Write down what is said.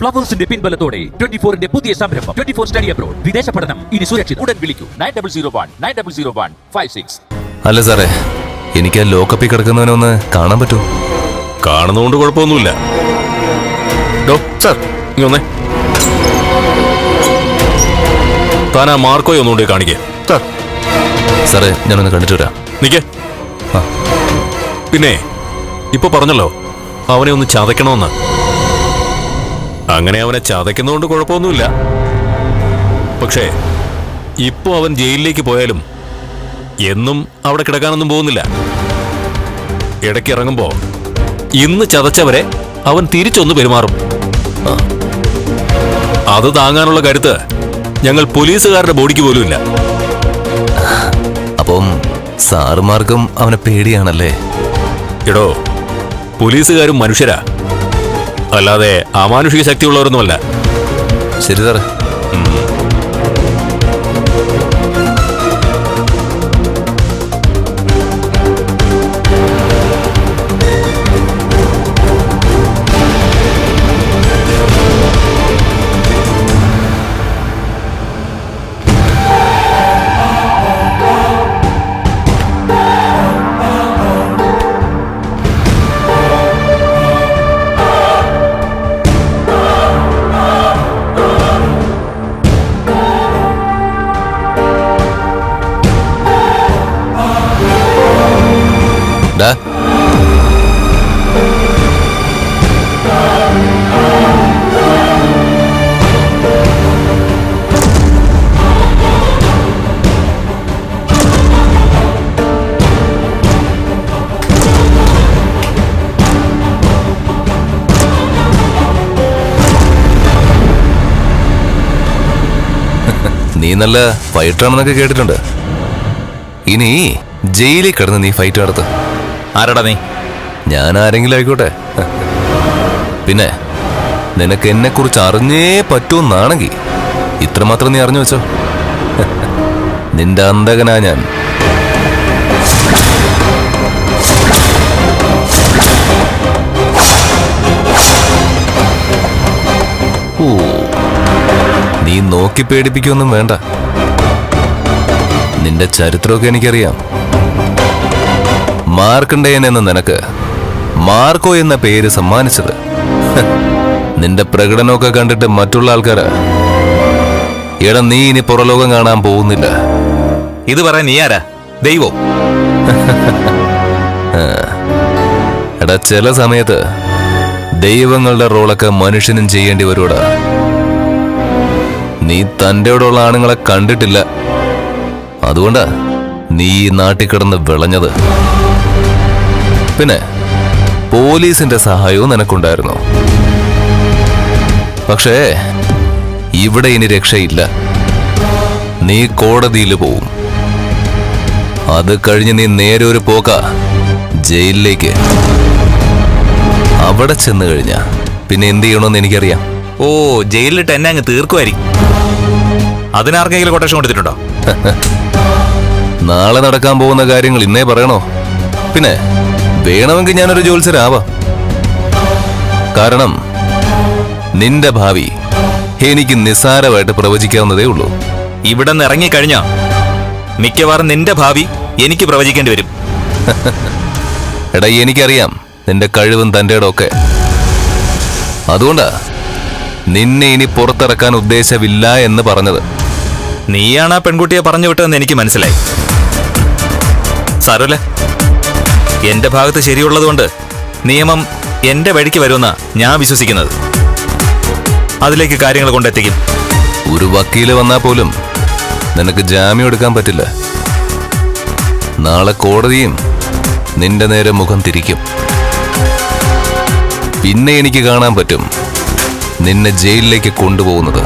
ഫ്ലവേഴ്സിന്റെ പിൻബലത്തോടെ twenty ഫോറിന്റെ പുതിയ സംരംഭം ട്വന്റി ഫോർ സ്റ്റഡി അബ്രോഡ് വിദേശ പഠനം ഇനി സുരക്ഷിത. ഉടൻ വിളിക്കൂ. Nine double zero one nine double zero one five six അല്ല സാറേ എനിക്ക് ആ ലോക്കപ്പിൽ കിടക്കുന്നവനെ ഒന്ന് കാണാൻ പറ്റുമോ? കാണുന്നതുകൊണ്ട് കുഴപ്പമൊന്നുമില്ല. ഡോ സാർ ഇങ്ങ് വന്നേ. താൻ ആ മാർക്കോയെ ഒന്നുകൊണ്ട് കാണിക്കേ. സാർ. സാറേ ഞാനൊന്ന് കണ്ടിട്ട് വരാം. നിക്കേ. ആ. പിന്നെ ഇപ്പൊ പറഞ്ഞല്ലോ അവനെ ഒന്ന് ചതയ്ക്കണമെന്ന്. അങ്ങനെ അവനെ ചതയ്ക്കുന്നതുകൊണ്ട് കുഴപ്പമൊന്നുമില്ല. പക്ഷേ ഇപ്പോൾ അവൻ ജയിലിലേക്ക് പോയാലും എന്നും അവിടെ കിടക്കാനൊന്നും പോകുന്നില്ല. ഇടയ്ക്ക് ഇറങ്ങുമ്പോ ഇന്ന് ചതച്ചവരെ അവൻ തിരിച്ചൊന്ന് പെരുമാറും. അത് താങ്ങാനുള്ള കരുത്ത് ഞങ്ങൾ പോലീസുകാരുടെ ബോഡിക്ക് പോലുമില്ല. അപ്പം സാറുമാർക്കും അവനെ പേടിയാണല്ലേ? എടോ പോലീസുകാരും മനുഷ്യരാ. അല്ലാതെ അമാനുഷിക ശക്തിയുള്ളവരൊന്നുമല്ല. ശരി സാറേ. ഡാ നീ നല്ല ഫൈറ്റർ ആണെന്നൊക്കെ കേട്ടിട്ടുണ്ട്. ഇനി ജയിലിൽ കിടന്ന് നീ ഫൈറ്റ് നടത്ത്. ആരടാ നീ? ഞാൻ ആരെങ്കിലും ആയിക്കോട്ടെ. പിന്നെ നിനക്ക് എന്നെ കുറിച്ച് അറിഞ്ഞേ പറ്റൂന്നാണെങ്കിൽ ഇത്രമാത്രം നീ അറിഞ്ഞു വെച്ചോ. നിന്റെ അന്തകനാ ഞാൻ. ഓ നീ നോക്കി പേടിപ്പിക്കൊന്നും വേണ്ട. നിന്റെ ചരിത്രമൊക്കെ എനിക്കറിയാം. മാർക്കണ്ടേയൻ എന്ന നിനക്ക് മാർക്കോ എന്ന പേര് സമ്മാനിച്ചത്. നിന്റെ പ്രകടനമൊക്കെ കണ്ടിട്ട് മറ്റുള്ള ആൾക്കാര്. എടാ നീ ഇനി പുറലോകം കാണാൻ പോകുന്നില്ല. ഇത് പറയാൻ നീ ആരാ? ദൈവോ? എടാ ചില സമയത്ത് ദൈവങ്ങളുടെ റോളൊക്കെ മനുഷ്യനും ചെയ്യേണ്ടി വരൂടാ നീ തന്റെ ഉള്ള ആണുങ്ങളെ കണ്ടിട്ടില്ല. അതുകൊണ്ടാ നീ ഈ നാട്ടിൽ കിടന്ന് വിളഞ്ഞത്. പിന്നെ പോലീസിന്റെ സഹായവും നിനക്കുണ്ടായിരുന്നു. പക്ഷേ ഇവിടെ ഇനി രക്ഷയില്ല. നീ കോടതിയിൽ പോവും. അത് കഴിഞ്ഞ് നീ നേരെ ഒരു പോക്ക ജയിലിലേക്ക്. അവിടെ ചെന്ന് കഴിഞ്ഞ പിന്നെ എന്ത് ചെയ്യണമെന്ന് എനിക്കറിയാം. ഓ ജയിലിലിട്ട് എന്നെ അങ്ങ് തീർക്കുമായിരിക്കും. അതിനാർക്കെങ്കിലും കൊട്ടേഷൻ കൊടുത്തിട്ടുണ്ടോ? നാളെ നടക്കാൻ പോകുന്ന കാര്യങ്ങൾ ഇന്നേ പറയണോ? പിന്നെ വേണമെങ്കിൽ ഞാനൊരു ജോത്സരാവാം കാരണം നിന്റെ ഭാവി എനിക്ക് നിസ്സാരമായിട്ട് പ്രവചിക്കാവുന്നതേ ഉള്ളൂ. ഇവിടെ നിന്ന് ഇറങ്ങിക്കഴിഞ്ഞാ മിക്കവാറും നിന്റെ ഭാവി എനിക്ക് പ്രവചിക്കേണ്ടി വരും. എടാ എനിക്കറിയാം നിന്റെ കഴിവും തന്റെ ഒക്കെ. അതുകൊണ്ടാ നിന്നെ ഇനി പുറത്തിറക്കാൻ ഉദ്ദേശമില്ല എന്ന് പറഞ്ഞത്. നീയാണ് ആ പെൺകുട്ടിയെ പറഞ്ഞു വിട്ടതെന്ന് എനിക്ക് മനസ്സിലായി. സാരമില്ല എന്റെ ഭാഗത്ത് ശരിയുള്ളതുകൊണ്ട് നിയമം എന്റെ വഴിക്ക് വരുമെന്നാ ഞാൻ വിശ്വസിക്കുന്നത്. അതിലേക്ക് കാര്യങ്ങൾ കൊണ്ടെത്തിക്കും. ഒരു വക്കീൽ വന്നാൽ പോലും നിനക്ക് ജാമ്യം എടുക്കാൻ പറ്റില്ല. നാളെ കോടതിയും നിന്റെ നേരെ മുഖം തിരിക്കും. പിന്നെ എനിക്ക് കാണാൻ പറ്റും നിന്നെ ജയിലിലേക്ക് കൊണ്ടുപോകുന്നത്.